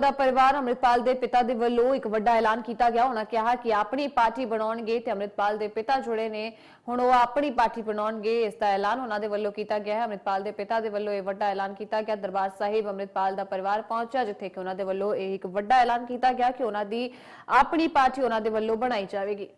ਦਾ ਪਰਿਵਾਰ ਅੰਮ੍ਰਿਤਪਾਲ ਦੇ ਪਿਤਾ ਦੇ ਵੱਲੋਂ ਇੱਕ ਵੱਡਾ ਐਲਾਨ ਕੀਤਾ ਗਿਆ। ਉਹਨਾਂ ਕਿਹਾ ਕਿ ਆਪਣੀ ਪਾਰਟੀ ਬਣਾਉਣਗੇ ਤੇ ਅੰਮ੍ਰਿਤਪਾਲ ਦੇ ਪਿਤਾ ਜੁੜੇ ਨੇ। ਹੁਣ ਉਹ ਆਪਣੀ ਪਾਰਟੀ ਬਣਾਉਣਗੇ, ਇਸ ਦਾ ਐਲਾਨ ਉਹਨਾਂ ਦੇ ਵੱਲੋਂ ਕੀਤਾ ਗਿਆ ਹੈ। ਅੰਮ੍ਰਿਤਪਾਲ ਦੇ ਪਿਤਾ ਦੇ ਵੱਲੋਂ ਇਹ ਵੱਡਾ ਐਲਾਨ ਕੀਤਾ ਗਿਆ। ਦਰਬਾਰ ਸਾਹਿਬ ਅੰਮ੍ਰਿਤਪਾਲ ਦਾ ਪਰਿਵਾਰ ਪਹੁੰਚਿਆ, ਜਿੱਥੇ ਕਿ ਉਹਨਾਂ ਦੇ ਵੱਲੋਂ ਇਹ ਇੱਕ ਵੱਡਾ ਐਲਾਨ ਕੀਤਾ ਗਿਆ ਕਿ ਉਹਨਾਂ ਦੀ ਆਪਣੀ ਪਾਰਟੀ ਉਹਨਾਂ ਦੇ ਵੱਲੋਂ ਬਣਾਈ ਜਾਵੇਗੀ।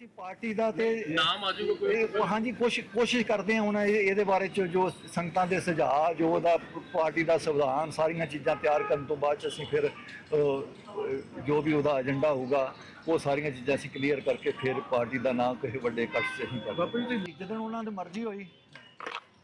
ਜੀ ਪਾਰਟੀ ਦਾ ਤੇ ਨਾਮ ਆ ਜਾਊਗਾ ਕੋਈ ਇਹ ਹਾਂਜੀ ਕੋਸ਼ਿਸ਼ ਕੋਸ਼ਿਸ਼ ਕਰਦੇ ਹਾਂ ਹੁਣ ਇਹ- ਇਹਦੇ ਬਾਰੇ ਚ ਜੋ ਸੰਗਤਾਂ ਦੇ ਸੁਝਾਅ ਜੋ ਉਹਦਾ ਪਾਰਟੀ ਦਾ ਸੰਵਿਧਾਨ ਸਾਰੀਆਂ ਚੀਜ਼ਾਂ ਤਿਆਰ ਕਰਨ ਤੋਂ ਬਾਅਦ ਚ ਅਸੀਂ ਫਿਰ ਅਹ, ਜੋ ਵੀ ਉਹਦਾ ਏਜੰਡਾ ਹੋਊਗਾ ਉਹ ਸਾਰੀਆਂ ਚੀਜ਼ਾਂ ਅਸੀਂ ਕਲੀਅਰ ਕਰਕੇ ਫਿਰ ਪਾਰਟੀ ਦਾ ਨਾਮ ਕਿਸੇ ਵੱਡੇ ਇਕੱਠ 'ਚ ਅਸੀਂ ਬਾਪੂ ਕਰਾਂਗੇ ਜੀ ਜਦੋਂ ਉਹਨਾਂ ਦੀ ਮਰਜ਼ੀ ਹੋਈ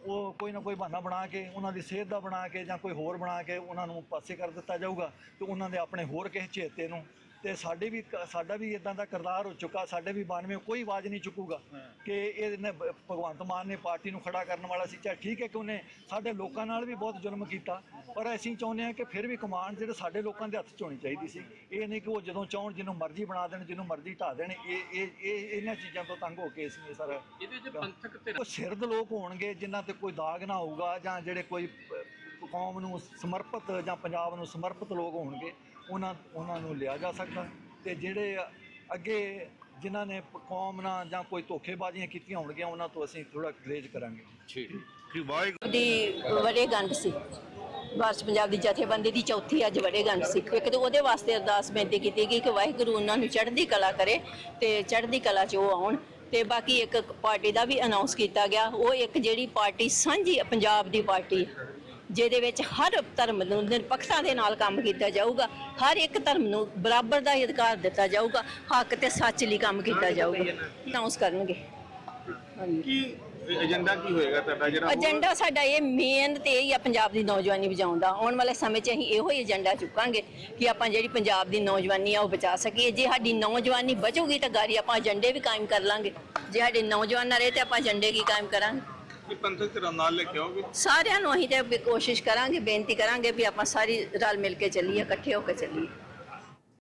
ਉਹ ਕੋਈ ਨਾ ਕੋਈ ਬਹਾਨਾ ਬਣਾ ਕੇ ਉਹਨਾਂ ਦੀ ਸਿਹਤ ਦਾ ਬਣਾ ਕੇ ਜਾਂ ਕੋਈ ਹੋਰ ਬਣਾ ਕੇ ਉਹਨਾਂ ਨੂੰ ਪਾਸੇ ਕਰ ਦਿੱਤਾ ਜਾਊਗਾ ਤੇ ਉਹਨਾਂ ਦੇ ਆਪਣੇ ਹੋਰ ਕਿਸੇ ਚੇਤੇ ਨੂੰ ਤੇ ਸਾਡੇ ਵੀ ਸਾਡਾ ਵੀ ਇਦਾਂ ਦਾ ਕਿਰਦਾਰ ਹੋ ਚੁੱਕਾ ਸਾਡੇ ਵੀ 92 ਕੋਈ ਆਵਾਜ਼ ਨਹੀਂ ਚੁੱਕੂਗਾ ਕਿ ਇਹਨੇ ਭਗਵੰਤ ਮਾਨ ਨੇ ਪਾਰਟੀ ਨੂੰ ਖੜਾ ਕਰਨ ਵਾਲਾ ਸੀ। ਚਾਹੇ ਠੀਕ ਹੈ ਕਿ ਉਹਨੇ ਸਾਡੇ ਲੋਕਾਂ ਨਾਲ ਵੀ ਬਹੁਤ ਜ਼ੁਲਮ ਕੀਤਾ ਪਰ ਅਸੀਂ ਚਾਹੁੰਦੇ ਹਾਂ ਕਿ ਫਿਰ ਵੀ ਕਮਾਂਡ ਜਿਹੜੇ ਸਾਡੇ ਲੋਕਾਂ ਦੇ ਹੱਥ 'ਚ ਹੋਣੀ ਚਾਹੀਦੀ ਸੀ। ਇਹ ਨਹੀਂ ਕਿ ਉਹ ਜਦੋਂ ਚਾਹਣ ਜਿਹਨੂੰ ਮਰਜ਼ੀ ਬਣਾ ਦੇਣ ਜਿਹਨੂੰ ਮਰਜ਼ੀ ਢਾ ਦੇਣ ਇਹ ਇਹ ਇਹ ਇਹਨਾਂ ਚੀਜ਼ਾਂ ਤੋਂ ਤੰਗ ਹੋ ਕੇ ਅਸੀਂ ਇਹ ਸਾਰਾ ਇਹਦੇ ਚ ਪੰਥਕ ਤੇ ਉਹ ਸਿਰਦ ਲੋਕ ਹੋਣਗੇ ਜਿਨ੍ਹਾਂ ਤੇ ਕੋਈ ਦਾਗ ਨਾ ਹੋਊਗਾ ਜਾਂ ਜਿਹੜੇ ਕੋਈ ਕੌਮ ਨੂੰ ਸਮਰਪਿਤ ਜਾਂ ਪੰਜਾਬ ਨੂੰ ਸਮਰਪਿਤ ਲੋਕ ਹੋਣਗੇ ਉਹਨਾਂ ਉਹਨਾਂ ਨੂੰ ਲਿਆ ਜਾ ਸਕਦਾ। ਤੇ ਜਿਹੜੇ ਅੱਗੇ ਜਿਨ੍ਹਾਂ ਨੇ ਕੌਮ ਨਾਲ ਜਾਂ ਕੋਈ ਧੋਖੇਬਾਜ਼ੀਆਂ ਕੀਤੀਆਂ ਹੋਣਗੀਆਂ ਉਹਨਾਂ ਤੋਂ ਅਸੀਂ ਥੋੜਾ ਗਰੇਜ ਕਰਾਂਗੇ। ਠੀਕ। ਕਿ ਵਾਹਿਗੁਰੂ। ਦੀ ਵਰੇਗੰਢ ਸੀ। ਵਾਰਸ ਪੰਜਾਬ ਦੀ ਜਥੇਬੰਦੀ ਦੀ ਚੌਥੀ ਅੱਜ ਵਰੇਗੰਢ ਸੀ। ਇੱਕ ਤਾਂ ਉਹਦੇ ਵਾਸਤੇ ਅਰਦਾਸ ਬੇਨਤੀ ਕੀਤੀ ਗਈ ਕਿ ਵਾਹਿਗੁਰੂ ਉਹਨਾਂ ਨੂੰ ਚੜ੍ਹਦੀ ਕਲਾ ਕਰੇ ਤੇ ਚੜ੍ਹਦੀ ਕਲਾ 'ਚ ਉਹ ਆਉਣ। ਤੇ ਬਾਕੀ ਇੱਕ ਪਾਰਟੀ ਦਾ ਵੀ ਅਨਾਉਂਸ ਕੀਤਾ ਗਿਆ। ਉਹ ਇੱਕ ਜਿਹੜੀ ਪਾਰਟੀ ਸਾਂਝੀ ਪੰਜਾਬ ਦੀ ਪਾਰਟੀ। ਜਿਹਦੇ ਵਿੱਚ ਹਰ ਧਰਮ ਨੂੰ ਨਿਰਪੱਖਤਾ ਦੇ ਨਾਲ ਕੰਮ ਕੀਤਾ ਜਾਊਗਾ ਹਰ ਇੱਕ ਧਰਮ ਨੂੰ ਬਰਾਬਰ ਦਾ ਹੀ ਅਧਿਕਾਰ ਦਿੱਤਾ ਜਾਊਗਾ ਹੱਕ ਤੇ ਸੱਚ ਲਈ ਕੰਮ ਕੀਤਾ ਜਾਊਗਾ। ਅਨਾਉਂਸ ਕਰਨਗੇ। ਕੀ ਏਜੰਡਾ ਕੀ ਹੋਏਗਾ ਤੁਹਾਡਾ ਜਿਹੜਾ ਏਜੰਡਾ ਸਾਡਾ ਇਹ ਮੇਨ ਤੇ ਇਹ ਆ ਪੰਜਾਬ ਦੀ ਨੌਜਵਾਨੀ ਬਚਾਉਣ ਦਾ। ਆਉਣ ਵਾਲੇ ਸਮੇਂ 'ਚ ਅਸੀਂ ਇਹੋ ਹੀ ਏਜੰਡਾ ਚੁੱਕਾਂਗੇ ਕਿ ਆਪਾਂ ਜਿਹੜੀ ਪੰਜਾਬ ਦੀ ਨੌਜਵਾਨੀ ਆ ਉਹ ਬਚਾ ਸਕੀਏ। ਜੇ ਸਾਡੀ ਨੌਜਵਾਨੀ ਬਚੂਗੀ ਤਾਂ ਗਾਰੀ ਆਪਾਂ ਏਜੰਡੇ ਵੀ ਕਾਇਮ ਕਰ ਲਾਂਗੇ। ਜੇ ਸਾਡੇ ਨੌਜਵਾਨ ਨਾ ਰਹੇ ਤੇ ਆਪਾਂ ਏਜੰਡੇ ਕੀ ਕਾਇਮ ਕਰਾਂਗੇ? ਕੀ ਪੰਥਕ ਧਿਰਾਂ ਨਾਲ ਲੈ ਕੇ ਆਓਗੇ? ਸਾਰਿਆਂ ਨੂੰ ਅਸੀਂ ਤੇ ਵੀ ਕੋਸ਼ਿਸ਼ ਕਰਾਂਗੇ, ਬੇਨਤੀ ਕਰਾਂਗੇ ਵੀ ਆਪਾਂ ਸਾਰੀ ਰਲ ਮਿਲ ਕੇ ਚੱਲੀਏ, ਇਕੱਠੇ ਹੋ ਕੇ ਚੱਲੀਏ।